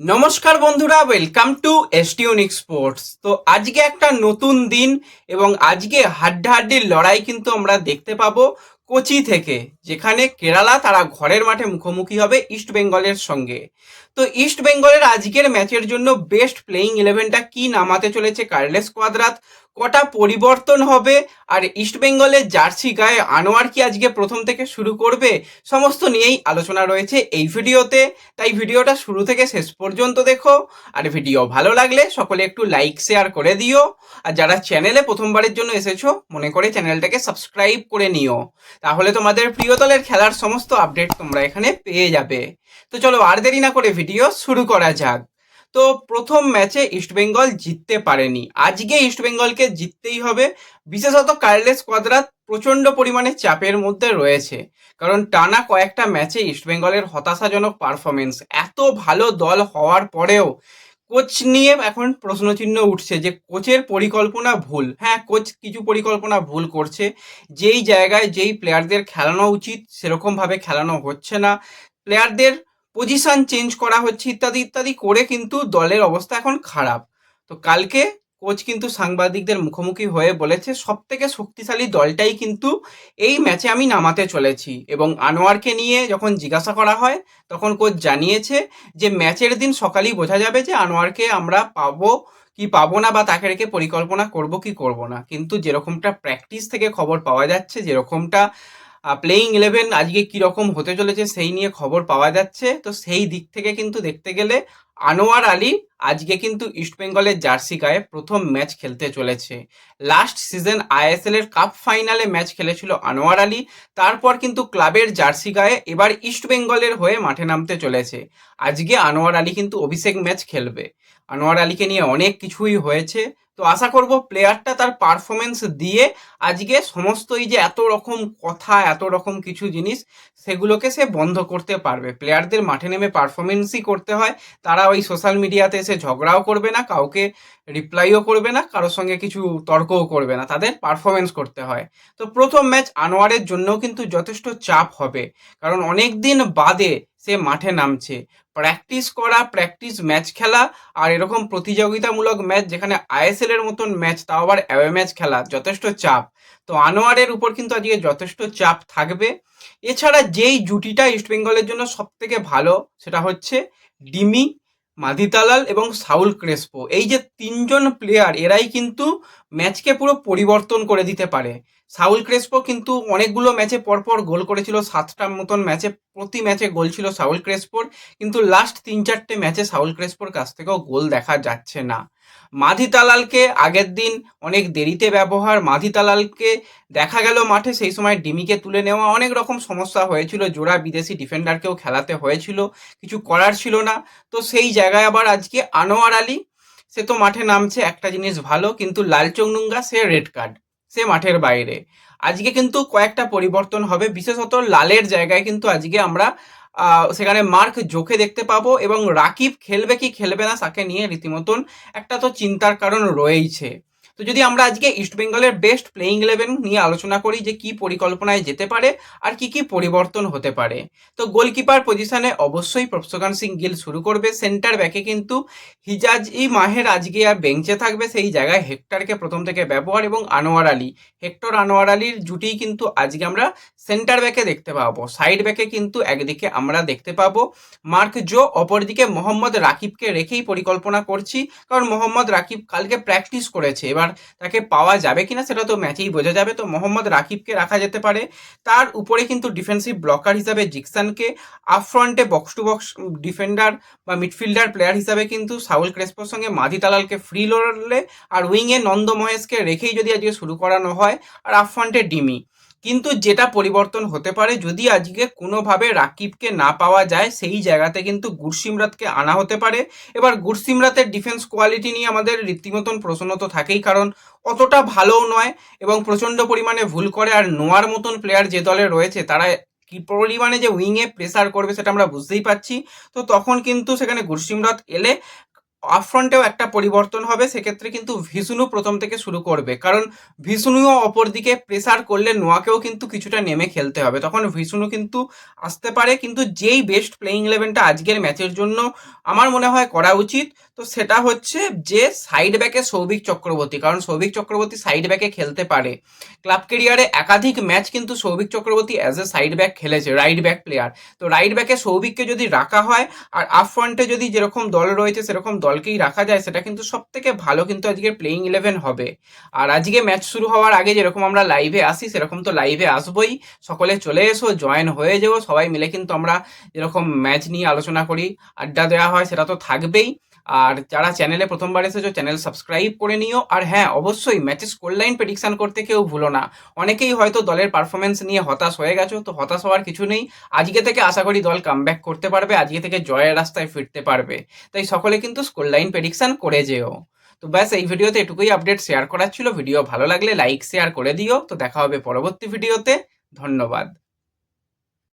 নমস্কার বন্ধুরা welcome to এসটিউনিক sports তো আজকে একটা নতুন দিন এবং আজকে হাড্ডাহাড্ডির লড়াই কিন্তু আমরা দেখতে পাবো কোচি থেকে, যেখানে কেরালা তারা ঘরের মাঠে মুখোমুখি হবে ইস্ট বেঙ্গলের সঙ্গে। তো ইস্ট বেঙ্গলের আজকের ম্যাচের জন্য বেস্ট প্লেইং ইলেভেনটা কি নামাতে চলেছে কার্লেস কোয়াদ্রাত কটা পরিবর্তন হবে? আর ইস্ট বেঙ্গলের জার্সি গায়ে আনোয়ার কি আজকে প্রথম থেকে শুরু করবে? সমস্ত নিয়েই আলোচনা রয়েছে এই ভিডিওতে। তাই ভিডিওটা শুরু থেকে শেষ পর্যন্ত দেখো। আর ভিডিও ভালো লাগলে সকলে একটু লাইক শেয়ার করে দিও। আর যারা চ্যানেলে প্রথমবারের জন্য এসেছ, মনে করে চ্যানেলটাকে সাবস্ক্রাইব করে নিও। তাহলে তোমাদের প্রিয় দলের খেলার সমস্ত আপডেট তোমরা এখানে পেয়ে যাবে। তো চলো আর দেরি না করে ভিডিও শুরু করা যাক। তো প্রথম ম্যাচে ইস্টবেঙ্গল জিততে পারেনি। আজকে ইস্টবেঙ্গলকে জিততেই হবে। বিশেষত কার্লেস কোয়াদ্রাত প্রচণ্ড পরিমাণে চাপের মধ্যে রয়েছে। কারণ টানা কয়েকটা ম্যাচে ইস্টবেঙ্গলের হতাশাজনক পারফরমেন্স এত ভালো দল হওয়ার পরেও কোচ নিয়ে এখন প্রশ্নচিহ্ন উঠছে যে কোচের পরিকল্পনা ভুল। হ্যাঁ কোচ কিছু পরিকল্পনা ভুল করছে। যেই জায়গায় যেই প্লেয়ারদের খেলানো উচিত, সেরকমভাবে খেলানো হচ্ছে না। প্লেয়ারদের পজিশন চেঞ্জ করা হচ্ছে, ইত্যাদি ইত্যাদি করে কিন্তু দলের অবস্থা এখন খারাপ। তো কালকে কোচ কিন্তু সাংবাদিকদের মুখোমুখি হয়ে বলেছে সব থেকে শক্তিশালী দলটাই কিন্তু এই ম্যাচে আমি নামাতে চলেছি। এবং আনোয়ারকে নিয়ে যখন জিজ্ঞাসা করা হয়, তখন কোচ জানিয়েছে যে ম্যাচের দিন সকালেই বোঝা যাবে যে, আনোয়ারকে আমরা পাবো কি পাবো না বা তাকে রেখে পরিকল্পনা করব কি করব না। কিন্তু যেরকমটা প্র্যাকটিস থেকে খবর পাওয়া যাচ্ছে, যেরকমটা প্লেইং ইলেভেন আজকে কীরকম হতে চলেছে সেই নিয়ে খবর পাওয়া যাচ্ছে। তো সেই দিক থেকে কিন্তু দেখতে গেলে আনোয়ার আলী আজকে কিন্তু ইস্টবেঙ্গলের জার্সি গায়ে প্রথম ম্যাচ খেলতে চলেছে। লাস্ট সিজন আইএসএল এর কাপ ফাইনালে ম্যাচ খেলেছিল আনোয়ার আলী, তারপর কিন্তু ক্লাবের জার্সি গায়ে এবার ইস্টবেঙ্গলের হয়ে মাঠে নামতে চলেছে। আজকে আনোয়ার আলী কিন্তু অভিষেক ম্যাচ খেলবে। আনোয়ার আলীকে নিয়ে অনেক কিছুই হয়েছে। তো আশা করব প্লেয়ারটা তার পারফরমেন্স দিয়ে আজকে সমস্ত এই যে এত রকম কথা, এত রকম কিছু জিনিস, সেগুলোকে সে বন্ধ করতে পারবে। প্লেয়ারদের মাঠে নেমে পারফরমেন্সই করতে হয়, তারা ওই সোশ্যাল মিডিয়াতে এসে ঝগড়াও করবে না, কাউকে রিপ্লাইও করবে না, কারোর সঙ্গে কিছু তর্কও করবে না। তাদের পারফরমেন্স করতে হয়। তো প্রথম ম্যাচ আনোয়ারের জন্যও কিন্তু যথেষ্ট চাপ হবে। কারণ অনেক দিন বাদে সে মাঠে নামছে। প্র্যাকটিস করা প্র্যাকটিস ম্যাচ খেলা আর এরকম প্রতিযোগিতামূলক ম্যাচ যেখানে আইএসএল এর মতন ম্যাচ তাও আবার অ্যাওয়ে ম্যাচ খেলা, যথেষ্ট চাপ। তো আনোয়ারের উপর কিন্তু আজকে যথেষ্ট চাপ থাকবে। এছাড়া যেই জুটিটা ইস্টবেঙ্গলের জন্য সব থেকে ভালো, সেটা হচ্ছে ডিমি। মাদিতালাল এবং সাউল ক্রেসপো। এই যে তিনজন প্লেয়ার এরাই কিন্তু ম্যাচকে পুরো পরিবর্তন করে দিতে পারে। সাউল ক্রেসপো কিন্তু অনেকগুলো ম্যাচে পরপর গোল করেছিল সাতটার মতন ম্যাচে, প্রতি ম্যাচে গোল ছিল সাউল ক্রেসপোর। কিন্তু লাস্ট তিন চারটে ম্যাচে সাউল ক্রেসপোর কাছ থেকেও গোল দেখা যাচ্ছে না। মাধি তালালকে আগের দিন অনেক দেরিতে ব্যবহার, মাধি তালালকে দেখা গেল মাঠে, সেই সময় ডিমিকে তুলে নেওয়া অনেক রকম সমস্যা হয়েছিল। জোড়া বিদেশি ডিফেন্ডারকেও খেলাতে হয়েছিল, কিছু করার ছিল না। তো সেই জায়গায় আবার আজকে আনোয়ার আলী, সে তো মাঠে নামছে, একটা জিনিস ভালো, কিন্তু লালচংনুঙ্গা সে রেড কার্ড সে মাঠের বাইরে। আজকে কিন্তু কয়েকটা পরিবর্তন হবে, বিশেষত লালের জায়গায় কিন্তু আজকে আমরা সেখানে মার্ক জোখে দেখতে পাবো এবং রাকিব খেলবে কি খেলবে না, তাকে নিয়ে রীতিমতন একটা তো চিন্তার কারণ রয়েইছে। তো যদি আমরা আজকে ইস্টবেঙ্গলের বেস্ট প্লেইং ইলেভেন নিয়ে আলোচনা করি যে কি পরিকল্পনায় যেতে পারে আর কি কি পরিবর্তন হতে পারে, তো গোলকিপার পজিশনে অবশ্যই প্রফসগান সিং গিল শুরু করবে। সেন্টার ব্যাকে কিন্তু হিজাজ ই মাহের আজকে আর বেঞ্চে থাকবে। সেই জায়গায় হেক্টরকে প্রথম থেকে ব্যবহার এবং আনোয়ার আলী। হেক্টর আনোয়ার আলীর জুটি কিন্তু আজকে আমরা সেন্টার ব্যাকে দেখতে পাবো। সাইড ব্যাকে কিন্তু একদিকে আমরা দেখতে পাবো। মার্ক জো, অপরদিকে মোহাম্মদ রাকিবকে রেখেই পরিকল্পনা করছি। কারণ মোহাম্মদ রাকিব কালকে প্র্যাকটিস করেছে। এবার তাকে পাওয়া যাবে কিনা সেটা তো ম্যাচেই বোঝা যাবে। তো মোহাম্মদ রাকিবকে রাখা যেতে পারে। তার উপরে কিন্তু ডিফেন্সিভ ব্লকার হিসাবে জিকসানকে ফ্রন্টে বক্স টু বক্স ডিফেন্ডার বা মিডফিল্ডার প্লেয়ার হিসাবে কিন্তু সাউল ক্রেসপোর সঙ্গে মাধি তালালকে ফ্রি লড়লে আর উইংয়ে নন্দ মহেশকে রেখেই যদি আজকে শুরু করানো হয়, আর আফ্রন্টে ডিমি। কিন্তু যেটা পরিবর্তন হতে পারে যদি আজকে কোনোভাবে রাকিবকে না পাওয়া যায়, সেই জায়গাতে কিন্তু গুরসিমরাতকে আনা হতে পারে। এবার গুরসিমরাতের ডিফেন্স কোয়ালিটি নিয়ে আমাদের রীতিমতন প্রশ্ন তো থাকেই, কারণ অতটা ভালোও নয় এবং প্রচণ্ড পরিমাণে ভুল করে আর নোয়ার মতন প্লেয়ার যে দলে রয়েছে, তারা কি পরিমাণে যে উইংয়ে প্রেসার করবে সেটা আমরা বুঝতেই পারছি। তো তখন কিন্তু সেখানে গুরসিমরাত এলে আপ ফ্রন্টেও একটা পরিবর্তন হবে, সেক্ষেত্রে কিন্তু ভিষ্ণু প্রথম থেকে শুরু করবে। কারণ ভিষ্ণুও অপর দিকে প্রেসার করলে নোয়াকেও কিন্তু কিছুটা নেমে খেলতে হবে। তখন ভিষ্ণু কিন্তু আসতে পারে, কিন্তু যেই বেস্ট প্লেইং ইলেভেনটা আজকের ম্যাচের জন্য আমার মনে হয় করা উচিত, তো সেটা হচ্ছে যে সাইড ব্যাকে সৌভিক চক্রবর্তী। কারণ সৌভিক চক্রবর্তী সাইড ব্যাকে খেলতে পারে। ক্লাব কেরিয়ারে একাধিক ম্যাচ কিন্তু Souvik Chakraborty as a side back খেলেছে রাইট ব্যাক প্লেয়ার তো রাইট ব্যাকে সৌভিককে যদি রাখা হয়, আর আপ ফ্রন্টে যদি যেরকম দল রয়েছে, সেরকম দলকেই রাখা যায়, সেটা কিন্তু সব থেকে ভালো কিন্তু আজকে প্লেইং ইলেভেন হবে। আর আজকে ম্যাচ শুরু হওয়ার আগে যেরকম আমরা লাইভে আসি, সেরকম তো লাইভে আসবোই। সকলে চলে এসো জয়েন হয়ে যেও, সবাই মিলে কিন্তু আমরা যেরকম ম্যাচ নিয়ে আলোচনা করি, আড্ডা দেওয়া হয়, সেটা তো থাকবেই। আর যারা চ্যানেলে প্রথমবার এসেছ চ্যানেল সাবস্ক্রাইব করে নিও। আর হ্যাঁ অবশ্যই ম্যাচে স্কোর লাইন প্রেডিকশন করতে কেউ ভুলো না। অনেকেই হয়তো দলের পারফরমেন্স নিয়ে হতাশ হয়ে গেছো, তো হতাশ হওয়ার কিছু নেই। আজকে থেকে আশা করি দল কামব্যাক করতে পারবে, আজকে থেকে জয়ের রাস্তায় ফিরতে পারবে। তাই সকলে কিন্তু স্কোর লাইন প্রেডিকশন করে যেও। তো ব্যাস, এই ভিডিওতে এটুকুই আপডেট শেয়ার করার ছিল। ভিডিও ভালো লাগলে লাইক শেয়ার করে দিও। তো দেখা হবে পরবর্তী ভিডিওতে। ধন্যবাদ।